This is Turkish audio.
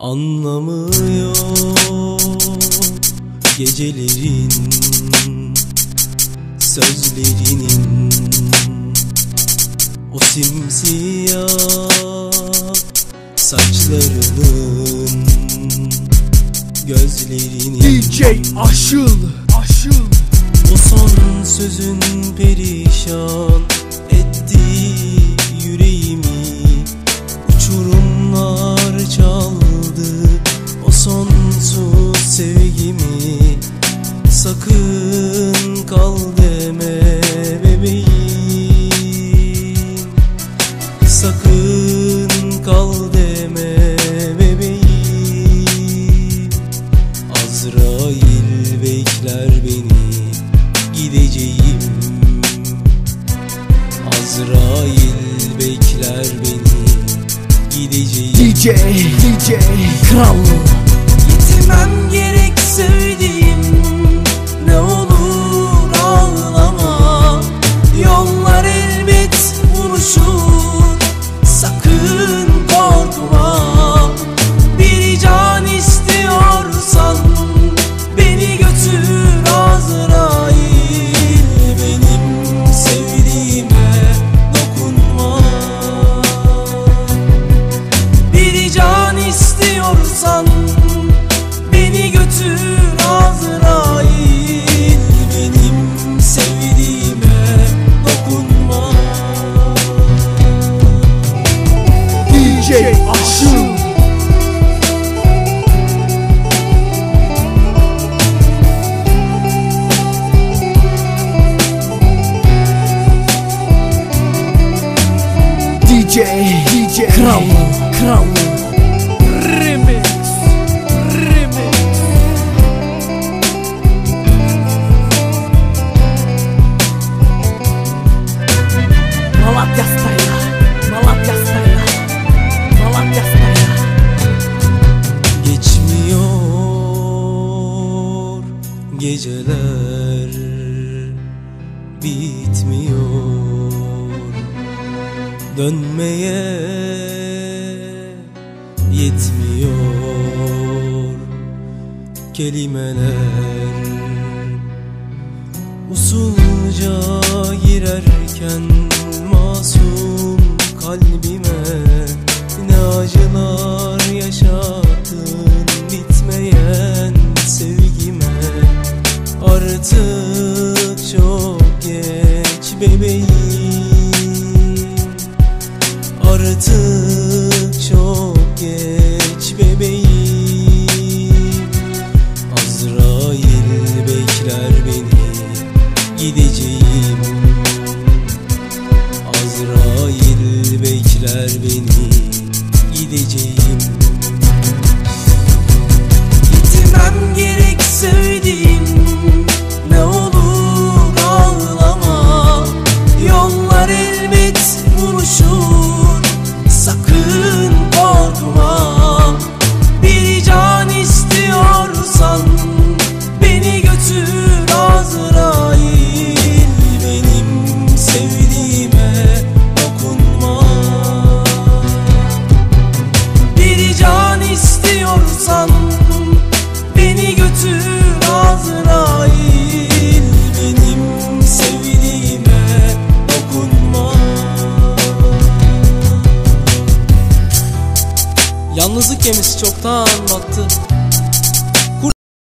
Anlamı yok gecelerin sözlerinin. O simsiyah saçlarının gözlerinin. DJ Aşıl. Aşıl. O son sözün perişan Sakın kal deme bebeğim. Sakın kal deme bebeğim. Azrail bekler beni gideceğim. Azrail bekler beni gideceğim. DJ DJ Kral. Yitirmem gerek sevdiğim DJ DJ Kral Kral Remix Remix. Malatya style Malatya style Malatya style. Geçmiyor geceler Bitmiyor Dönmeye yetmiyor. Kelimeler Usulca girerken masum kalbime Artık çok geç bebeğim. Azrail bekler beni gideceğim. Azrail bekler beni gideceğim Yalnızlık gemisi çoktan battı